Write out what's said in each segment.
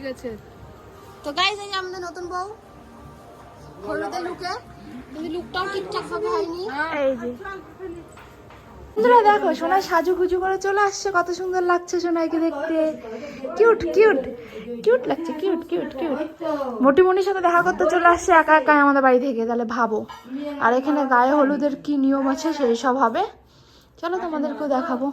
ঠিক আছে। তো গাইজ এই আমাদের নতুন বউ হলুদের লুকে কিন্তু লুকটাও ঠিকঠাক ভাবে হয়নি। এই যে। বন্ধুরা দেখো সোনা সাজু গুজু করে চলে আসছে। কত সুন্দর লাগছে সোনাইকে দেখতে। কিউট কিউট কিউট লাগছে কিউট কিউট কিউট মোটিমনির সাথে দেখা করতে চলে আসছে একা একাই আমাদের বাড়ি থেকে তাহলে ভাবো। আর এখানে গায়ে হলুদের কি নিয়ম আছে সেই সব হবে। চলো তোমাদেরকেও দেখাবো।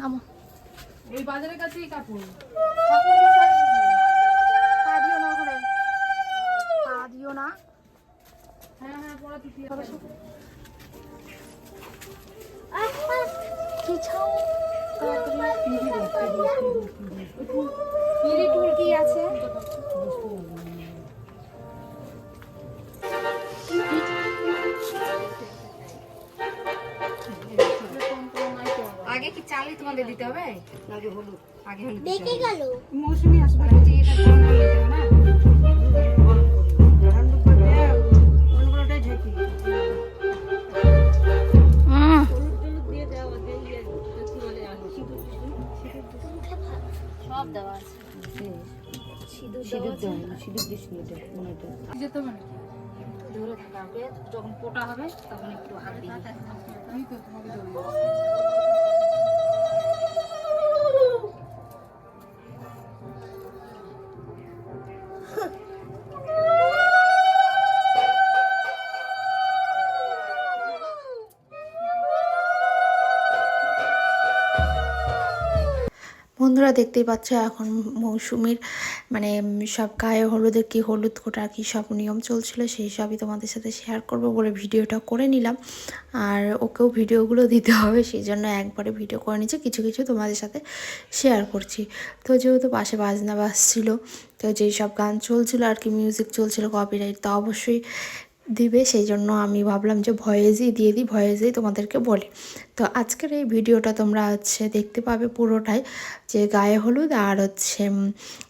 নামো। এই বাজারের কাছেই কাপড় পা দিও না ওখানে। পা দিও না। হ্যাঁ হ্যাঁ পড়া দিতে কি ছাও? টুল কি আছে? আগে তোমাদের দিতে হবে? আগে হলুদ। আগে হলুদ দেখে গেল। মৌসুমি আসবে। যে এটা না? সব দেওয়া আছে। যেতে হবে নাকি ধরে থাকবে যখন পোটা হবে তখন একটু হাত দিয়ে বন্ধুরা দেখতেই পাচ্ছ এখন মৌসুমির মানে সব গায়ে হলুদের কি হলুদ কোটা কি সব নিয়ম চলছিল, সেই সবই তোমাদের সাথে শেয়ার করব বলে ভিডিওটা করে নিলাম। আর ওকেও ভিডিওগুলো দিতে হবে, সেই জন্য একবারে ভিডিও করে নিচ্ছে কিছু কিছু তোমাদের সাথে শেয়ার করছি। তো যেহেতু পাশে বাজনা বাজছিল, তো যেই সব গান চলছিল আর কি মিউজিক চলছিল কপিরাইট তো অবশ্যই দিবে সেই জন্য আমি ভাবলাম যে ভয়েসই দিয়ে দিই, ভয়েসেই তোমাদেরকে বলি তো আজকের এই ভিডিওটা তোমরা হচ্ছে দেখতে পাবে পুরোটাই, যে গায়ে হলুদ আর হচ্ছে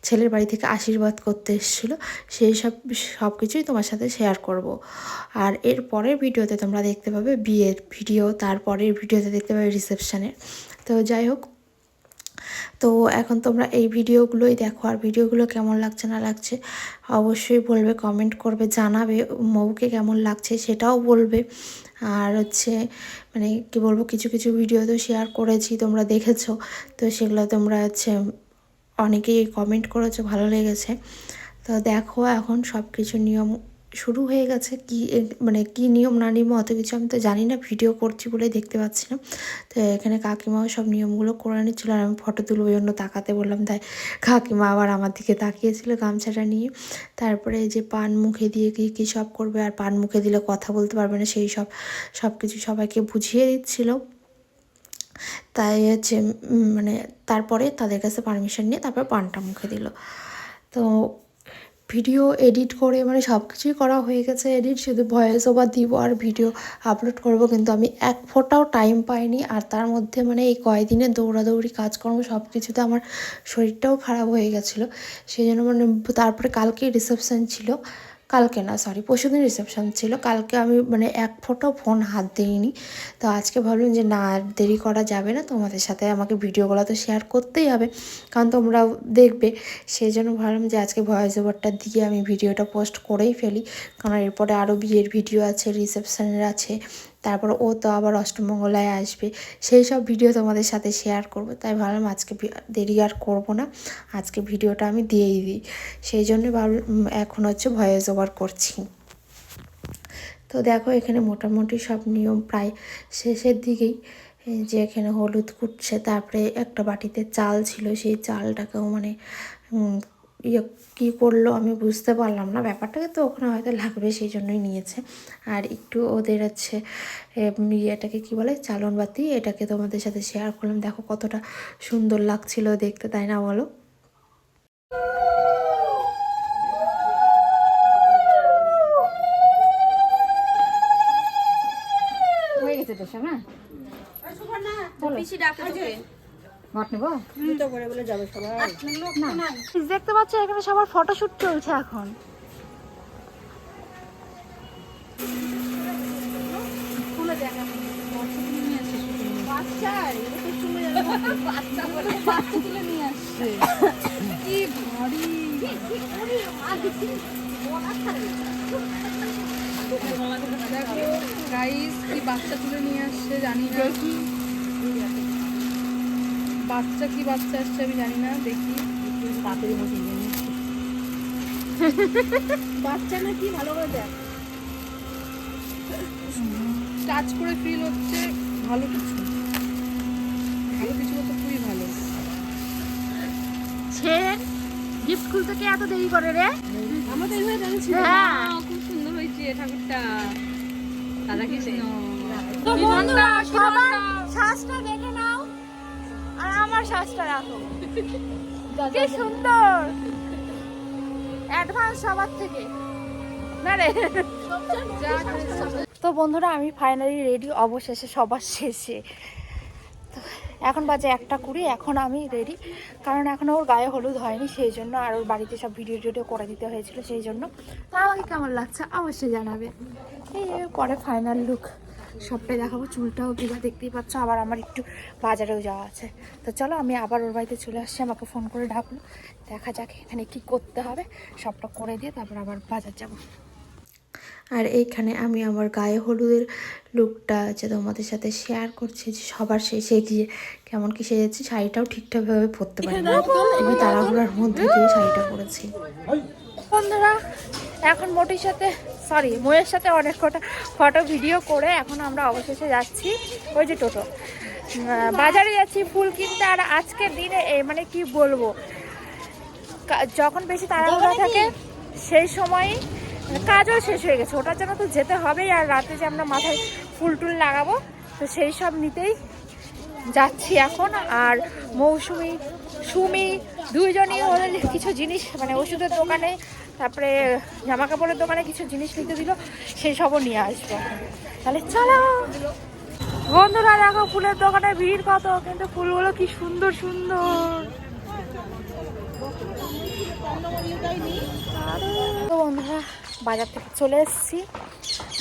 ছেলের বাড়ি থেকে আশীর্বাদ করতে এসেছিল, সেই সব সব কিছুই তোমার সাথে শেয়ার করব। আর এর পরের ভিডিওতে তোমরা দেখতে পাবে বিয়ের ভিডিও, তারপরের ভিডিওতে দেখতে পাবে রিসেপশানের তো যাই হোক তো এখন তোমরা এই ভিডিওগুলোই দেখো আর ভিডিওগুলো কেমন লাগছে না লাগছে অবশ্যই বলবে কমেন্ট করবে, জানাবে, মৌকে কেমন লাগছে সেটাও বলবে। আর হচ্ছে মানে কি বলব, কিছু কিছু ভিডিও তো শেয়ার করেছি, তোমরা দেখেছ, তো সেগুলো তোমরা হচ্ছে অনেকেই কমেন্ট করেছ, ভালো লেগেছে। তো দেখো এখন সব কিছু নিয়ম শুরু হয়ে গেছে কি মানে কি নিয়ম না নিয়ম অত কিছু আমি তো জানি না, ভিডিও করছি বলে দেখতে পাচ্ছি না তো এখানে কাকিমাও সব নিয়মগুলো করে নিচ্ছিল আর আমি ফটো তুলবো জন্য তাকাতে বললাম তাই কাকিমা আবার আমার দিকে তাকিয়েছিল গামছাটা নিয়ে। তারপরে যে পান মুখে দিয়ে কী কী সব করবে আর পান মুখে দিলে কথা বলতে পারবে না, সেই সব সব কিছু সবাইকে বুঝিয়ে দিচ্ছিল। তাই হচ্ছে মানে তারপরে তাদের কাছে পারমিশন নিয়ে তারপর পানটা মুখে দিল। তো ভিডিও এডিট করে মানে সব কিছুই করা হয়ে গেছে এডিট শুধু ভয়েস ওভার দিব আর ভিডিও আপলোড করব, কিন্তু আমি এক ফোটাও টাইম পাইনি। আর তার মধ্যে মানে এই কয়দিনে দৌড়াদৌড়ি, কাজকর্ম সব কিছুতে আমার শরীরটাও খারাপ হয়ে গেছিল। সেই জন্য মানে তারপরে কালকেই রিসেপশান ছিল। কালকে না সরি পরশু দিন রিসেপশান ছিল। কালকে আমি মানে এক ফোটো ফোন হাত দিইনি। তো আজকে ভাবলাম যে না, আর দেরি করা যাবে না। তোমাদের সাথে আমাকে ভিডিওগুলো তো শেয়ার করতেই হবে। কারণ তোমরাও দেখবে। সেই জন্য ভাবলাম যে আজকে ভয়েস ওভারটা দিয়ে আমি ভিডিওটা পোস্ট করেই ফেলি। কারণ এরপরে আরও বিয়ের ভিডিও আছে রিসেপশনের আছে। তারপর ও তো আবার অষ্টমঙ্গলায় আসবে। সেই সব ভিডিও তোমাদের সাথে শেয়ার করব। তাই ভাবলাম আজকে দেরি আর করব না। আজকে ভিডিওটা আমি দিয়েই দিই। সেই জন্য ভাবলাম এখন হচ্ছে ভয়েস ওভার করছি। তো দেখো, এখানে মোটামুটি সব নিয়ম প্রায় শেষের দিকেই। যে এখানে হলুদ কুটছে, তারপরে একটা বাটিতে চাল ছিল, সেই চালটাকেও মানে ইয়ে কী করল আমি বুঝতে পারলাম না। ব্যাপারটাকে তো ওখানে হয়তো লাগবে সেই জন্যই নিয়েছে। আর একটু ওদের হচ্ছে ইয়েটাকে কী বলে চালন বাতি এটাকে তোমাদের সাথে শেয়ার করলাম। দেখো কতটা সুন্দর লাগছিল দেখতে তাই না বলো? হয়ে গেছে তো পিসি ডাকে দেখতে পাচ্ছ এখানে সবার ফটোশুট চলছে এখন। কি কি বাচ্চা তুলে নিয়ে আসছে জানি না। বাচ্চা কি বাচ্চা আসছে আমি জানি না দেখি। তাড়াতাড়ি নিয়ে বাচ্চা না কি ভালো করে দেখ। টাচ করে ফিল হচ্ছে ভালো কিছু। ভালো কিছু বলতে খুবই ভালো। সে গিফট খুলতে কি এত দেরি করে রে? আমাদের হয়ে জানিস হ্যাঁ। খুব সুন্দর হয়েছে ঠাকুরটা। দাদা কৃষ্ণ। তো বন্ধুরা সবার শ্বাসটা দেখে নাও আর আমার শ্বাসটা রাখো। কি সুন্দর। অ্যাডভান্স সবার থেকে। না রে। তো বন্ধুরা আমি ফাইনালি রেডি অবশেষে সবার শেষে। তো এখন বাজে একটা কুড়ি এখন আমি রেডি কারণ এখন ওর গায়ে হলুদ হয়নি সেই জন্য আর ওর বাড়িতে সব ভিডিও টিডিও করে দিতে হয়েছিল সেই জন্য। তো আমাকে কেমন লাগছে অবশ্যই জানাবে। এই পরে ফাইনাল লুক সবটাই দেখাবো চুলটাও ভিজা দেখতেই পাচ্ছ আবার আমার একটু বাজারেও যাওয়া আছে। তো চলো আমি আবার ওর বাড়িতে চলে আসছি আমাকে ফোন করে ডাকলো দেখা যাক এখানে কি করতে হবে সবটা করে দিয়ে তারপর আবার বাজার যাব। আর এইখানে আমি আমার গায়ে হলুদের লুকটা যে তোমাদের সাথে শেয়ার করছি যে সবার শেষে গিয়ে কেমন কি সেজেছি শাড়িটাও ঠিকঠাকভাবে পরতে পারি আমি তাড়াহুড়ার মধ্যে দিয়ে শাড়িটা পরেছি। বন্ধুরা এখন মোটির সাথে সরি ময়ের সাথে অনেক কটা ফটো ভিডিও করে এখন আমরা অবশেষে যাচ্ছি। ওই যে টোটো। বাজারে যাচ্ছি ফুল কিনতে। আর আজকের দিনে এ মানে কি বলব? যখন বেশি তাড়াহুড়া থাকে সেই সময় কাজও শেষ হয়ে গেছে। ওটার জন্য তো যেতে হবেই। আর রাতে যে আমরা মাথায় ফুল টুল লাগাবো তো সেই সব নিতেই যাচ্ছি এখন। আর মৌসুমি সুমি দুইজনই ওদের কিছু জিনিস মানে ওষুধের দোকানে তারপরে জামা কাপড়ের দোকানে কিছু জিনিস নিতে দিল, সেই সবও নিয়ে আসব। তাহলে চলো। বন্ধুরা, দেখো ফুলের দোকানে ভিড় কত, কিন্তু ফুলগুলো কি সুন্দর সুন্দর। বন্ধুরা, বাজার থেকে চলে এসেছি।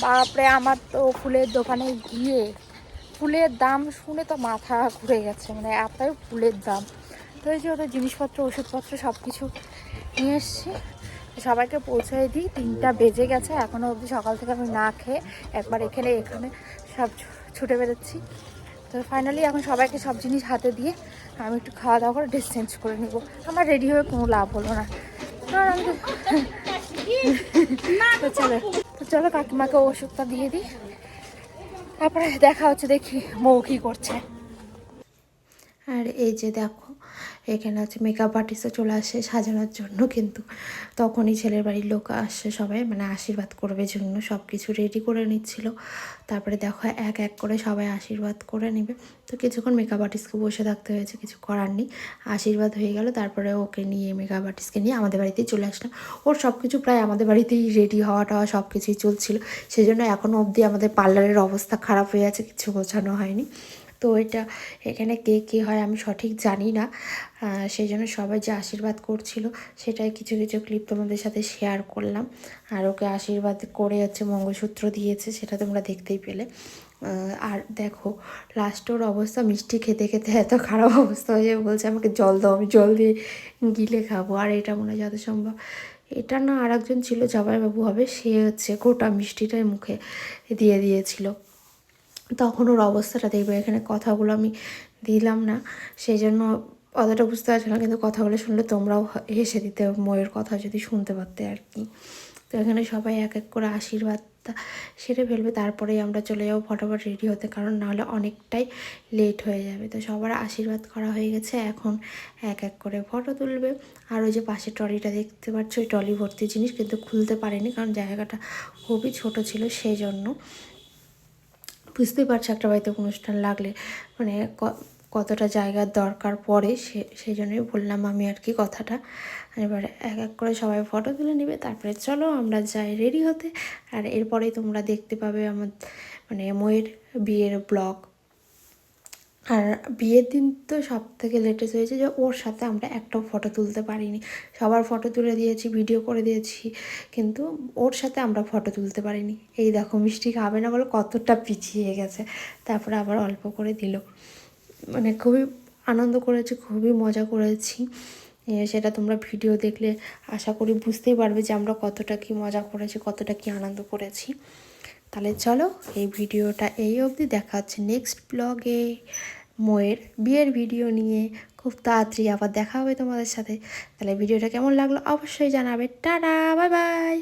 বাপরে, আমার তো ফুলের দোকানে গিয়ে ফুলের দাম শুনে তো মাথা ঘুরে গেছে মানে এতই ফুলের দাম। তো এই যে ওদের জিনিসপত্র, ওষুধপত্র সব কিছু নিয়ে এসেছি। সবাইকে পৌঁছে দিই। তিনটা বেজে গেছে এখনও অবধি সকাল থেকে আমি না খেয়ে একবার এখানে এখানে সব ছুটে বেরোচ্ছি। তো ফাইনালি এখন সবাইকে সব জিনিস হাতে দিয়ে আমি একটু খাওয়া দাওয়া করে ড্রেস চেঞ্জ করে নিব। আমার রেডি হয়ে কোনো লাভ হলো না। আমি তো চলো তো চলো কাকিমাকে ওষুধটা দিয়ে দিই। তারপরে দেখা হচ্ছে, দেখি মৌ কী করছে। আর এই যে দেখো এখানে আছে মেকআপ আর্টিস্টও চলে আসে সাজানোর জন্য কিন্তু। তখনই ছেলের বাড়ির লোক আসছে সবাই মানে আশীর্বাদ করবে জন্য সব কিছু রেডি করে নিচ্ছিল। তারপরে দেখো এক এক করে সবাই আশীর্বাদ করে নেবে। তো কিছুক্ষণ মেকআপ আর্টিস্টকে বসে থাকতে হয়েছে, কিছু করার নেই। আশীর্বাদ হয়ে গেল, তারপরে ওকে নিয়ে মেকআপ আর্টিস্টকে নিয়ে আমাদের বাড়িতেই চলে আসলাম। ওর সব কিছু প্রায় আমাদের বাড়িতেই রেডি হওয়া টাওয়া সব কিছুই চলছিল। সেই জন্য এখনও অবধি আমাদের পার্লারের অবস্থা খারাপ হয়ে আছে, কিছু গোছানো হয়নি। তো এটা এখানে কে কে হয় আমি সঠিক জানি না। সেই জন্য সবাই যে আশীর্বাদ করছিল সেটাই কিছু কিছু ক্লিপ তোমাদের সাথে শেয়ার করলাম। আর ওকে আশীর্বাদ করে হচ্ছে মঙ্গলসূত্র দিয়েছে, সেটা তোমরা দেখতেই পেলে। আর দেখো লাস্ট ওর অবস্থা মিষ্টি খেতে খেতে এত খারাপ অবস্থা হয়ে যাবে বলছে, আমাকে জল দাও, আমি জল দিয়ে গিলে খাব। আর এটা মনে হয় যত সম্ভব, এটা না আর একজন ছিল, জামাইবাবু হবে, সে হচ্ছে গোটা মিষ্টিটাই মুখে দিয়ে দিয়েছিল। তখন ওর অবস্থাটা দেখবে, এখানে কথাগুলো আমি দিলাম না। সেই জন্য অতটা বুঝতে পারছি না, কিন্তু কথাগুলো শুনলে তোমরাও হেসে দিতে, ময়ের কথা যদি শুনতে পারতে আর কি। তো এখানে সবাই এক এক করে আশীর্বাদটা সেরে ফেলবে, তারপরেই আমরা চলে যাব ফটোফট রেডি হতে, কারণ নাহলে অনেকটাই লেট হয়ে যাবে। তো সবার আশীর্বাদ করা হয়ে গেছে, এখন এক এক করে ফটো তুলবে। আর ওই যে পাশে ট্রলিটা দেখতে পাচ্ছ, ওই ট্রলি ভর্তি জিনিস, কিন্তু খুলতে পারেনি, কারণ জায়গাটা খুবই ছোট ছিল, সেই জন্য বুঝতেই পারছ একটা বাড়িতে অনুষ্ঠান লাগলে। মানে কতটা জায়গার দরকার পড়ে সে, সেই জন্যই বললাম আমি আর কি কথাটা। এবারে এক এক করে সবাই ফটো তুলে নেবে, তারপরে চলো আমরা যাই রেডি হতে। আর এরপরেই তোমরা দেখতে পাবে আমার মানে ময়ের বিয়ের ব্লগ আর বিয়ের দিন তো সব থেকে লেটেস্ট হয়েছে যে ওর সাথে আমরা একটাও ফটো তুলতে পারিনি। সবার ফটো তুলে দিয়েছি ভিডিও করে দিয়েছি, কিন্তু ওর সাথে আমরা ফটো তুলতে পারিনি। এই দেখো, মিষ্টি খাবে না বলে কতটা পিছিয়ে গেছে। তারপরে আবার অল্প করে দিল। মানে খুবই আনন্দ করেছি, খুবই মজা করেছি। সেটা তোমরা ভিডিও দেখলে আশা করি বুঝতেই পারবে যে আমরা কতটা কি মজা করেছি, কতটা কি আনন্দ করেছি। তাহলে চলো এই ভিডিওটা এই অবধি দেখা হচ্ছে নেক্সট ব্লগে ময়ের বিয়ের ভিডিও নিয়ে। খুব তাড়াতাড়ি আবার দেখা হবে তোমাদের সাথে। তাহলে ভিডিওটা কেমন লাগল অবশ্যই জানাবে। Tata bye bye